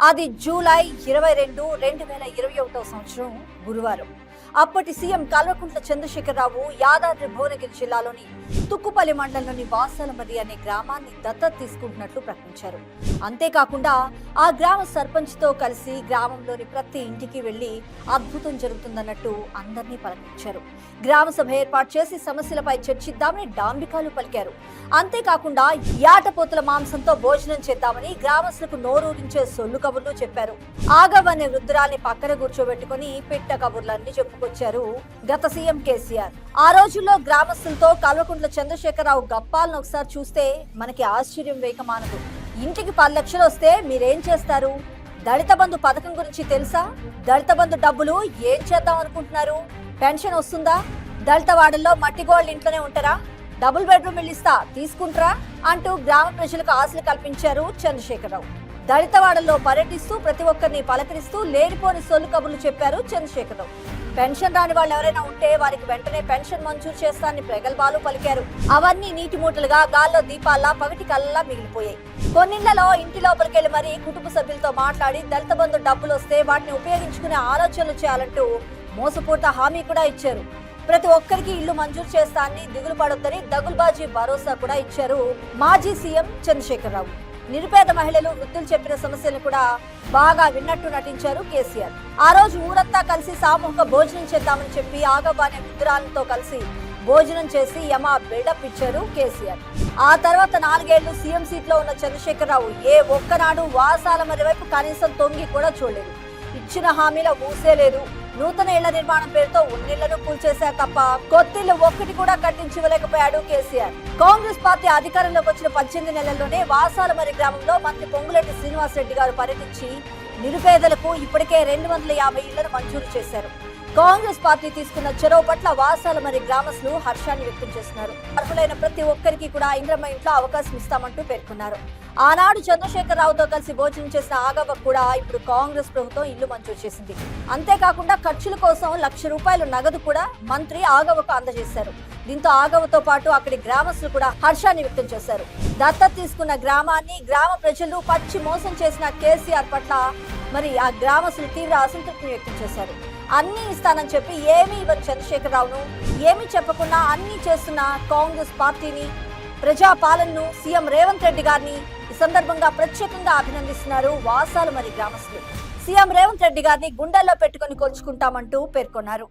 అది జూలై ఇరవై రెండు రెండు వేల ఇరవై ఒకటో సంవత్సరం గురువారం. అప్పటి సీఎం కల్వకుంట్ల చంద్రశేఖరరావు యాదాద్రి భువనగిరి జిల్లాలోని తుక్కుపల్లి మండలంలోని వాసాలమర్రి అనే గ్రామాన్ని దత్తత తీసుకుంటున్నట్లు ప్రకటించారు. అంతేకాకుండా ఆ గ్రామ సర్పంచ్తో కలిసి గ్రామంలోని ప్రతి ఇంటికి వెళ్ళి అద్భుతం జరుగుతుందన్నట్టు అందరినీ పలకరించారు. గ్రామ సభ ఏర్పాటు చేసి సమస్యలపై చర్చిద్దామని డాంబికాలు పలికారు. అంతేకాకుండా యాటపోతుల మాంసంతో భోజనం చేద్దామని గ్రామస్తులకు నోరూరించే సొల్లు కబుర్లు చెప్పారు. ఆగవ్ అనే వృద్ధురాల్ని పక్కన కూర్చోబెట్టుకుని పిట్ట కబుర్లన్నీ చెప్పుకొచ్చారు గత సీఎం కేసీఆర్. ఆ రోజుల్లో గ్రామస్తులతో కల్వకుంట్ల చంద్రశేఖరరావు గప్పాలను ఒకసారి చూస్తే మనకి ఆశ్చర్యం వేకమానదు ఇంటికి పది లక్షలు వస్తే మీరేం చేస్తారు? దళిత బంధు పథకం గురించి తెలుసా? దళిత బంధు డబ్బులు ఏం చేద్దాం అనుకుంటున్నారు? పెన్షన్ వస్తుందా? దళిత వాడల్లో మట్టి గోల్డ్ ఇంట్లోనే ఉంటారా? డబుల్ బెడ్రూమ్ ఇల్లు ఇస్తా తీసుకుంటారా అంటూ గ్రామ ప్రజలకు ఆశలు కల్పించారు చంద్రశేఖరరావు. దళితవాడల్లో పర్యటిస్తూ ప్రతి ఒక్కరిని పలకరిస్తూ లేనిపోని సొల్లు కబుర్లు చెప్పారు చంద్రశేఖరరావు పెన్షన్ రాని వాళ్ళు ఎవరైనా ఉంటే వారికి వెంటనే పెన్షన్ మంజూరు చేస్తానని ప్రగల్భాలు పలికారు. అవన్నీ నీటి మూటలుగా గాల్లో దీపాల్లా పగటి కళ్ళలా మిగిలిపోయాయి. కొన్నిళ్ళలో ఇంటి లోపలికెళ్ళి మరీ కుటుంబ సభ్యులతో మాట్లాడి దళిత బంధు డబ్బులు వస్తే వాటిని ఉపయోగించుకునే ఆలోచనలు చేయాలంటూ మోసపూర్త హామీ కూడా ఇచ్చారు. ప్రతి ఒక్కరికి ఇల్లు మంజూరు చేస్తానని దిగులు పడొద్దని దగుల్బాజీ భరోసా కూడా ఇచ్చారు మాజీ సీఎం చంద్రశేఖరరావు నిరుపేద మహిళలు వృద్ధులు చెప్పిన సమస్యలను కూడా బాగా విన్నట్టు నటించారు కేసీఆర్. ఆ రోజు ఊరంతా కలిసి సామూహిక భోజనం చేద్దామని చెప్పి ఆగబానే వృద్ధురాలతో కలిసి భోజనం చేసి యమ బిల్డప్ ఇచ్చారు కేసీఆర్. ఆ తర్వాత నాలుగేళ్ళు సీఎం సీట్లో ఉన్న చంద్రశేఖరరావు ఏ ఒక్కనాడు వాసాల మరి వైపు కనీసం తొంగి కూడా చూడలేదు. ఇచ్చిన హామీల ఊసేలేదు. నూతన ఇళ్ళ నిర్మాణం పేరుతో ఉన్నిళ్ళను కూల్చేశారు తప్ప కొత్తిళ్ళు ఒక్కటి కూడా కట్టించివ్వలేకపోయాడు కేసీఆర్. కాంగ్రెస్ పార్టీ అధికారంలోకి వచ్చిన పద్దెనిమిది నెలల్లోనే వాసాలమరి గ్రామంలో మంత్రి పొంగులేటి శ్రీనివాసరెడ్డి గారు పర్యటించి నిరుపేదలకు ఇప్పటికే రెండు వందల యాభై ఇళ్ళను మంజూరు చేశారు. కాంగ్రెస్ పార్టీ తీసుకున్న చొరవ పట్ల వాసాల మరి గ్రామస్తులు హర్షాన్ని వ్యక్తం చేస్తున్నారు. అర్హులైన ప్రతి ఒక్కరికి కూడా ఇంద్రమ్మ ఇంట్లో అవకాశం ఇస్తామంటూ పేర్కొన్నారు. ఆనాడు చంద్రశేఖరరావుతో కలిసి భోజనం చేసిన ఆగవ కూడా ఇప్పుడు కాంగ్రెస్ ప్రభుత్వం ఇల్లు మంజూరు చేసింది. అంతేకాకుండా ఖర్చుల కోసం లక్ష రూపాయల నగదు కూడా మంత్రి ఆగవకు అందజేశారు. దీంతో ఆగవతో పాటు అక్కడి గ్రామస్తులు కూడా హర్షాన్ని వ్యక్తం చేశారు. దత్తత తీసుకున్న గ్రామాన్ని గ్రామ ప్రజలు పచ్చి మోసం చేసిన కేసీఆర్ పట్ల మరి ఆ గ్రామస్తులు తీవ్ర అసంతృప్తిని వ్యక్తం చేశారు. అన్ని ఇస్తానని చెప్పి ఏమీ ఇవ్వని చంద్రశేఖరరావును. ఏమీ చెప్పకుండా అన్ని చేస్తున్న కాంగ్రెస్ పార్టీని ప్రజా పాలనను సీఎం రేవంత్ రెడ్డి గారిని ఈ సందర్భంగా ప్రత్యేకంగా అభినందిస్తున్నారు వాసాలు మరి గ్రామస్తులు. సీఎం రేవంత్ రెడ్డి గారిని గుండెల్లో పెట్టుకుని కొలుచుకుంటామంటూ పేర్కొన్నారు.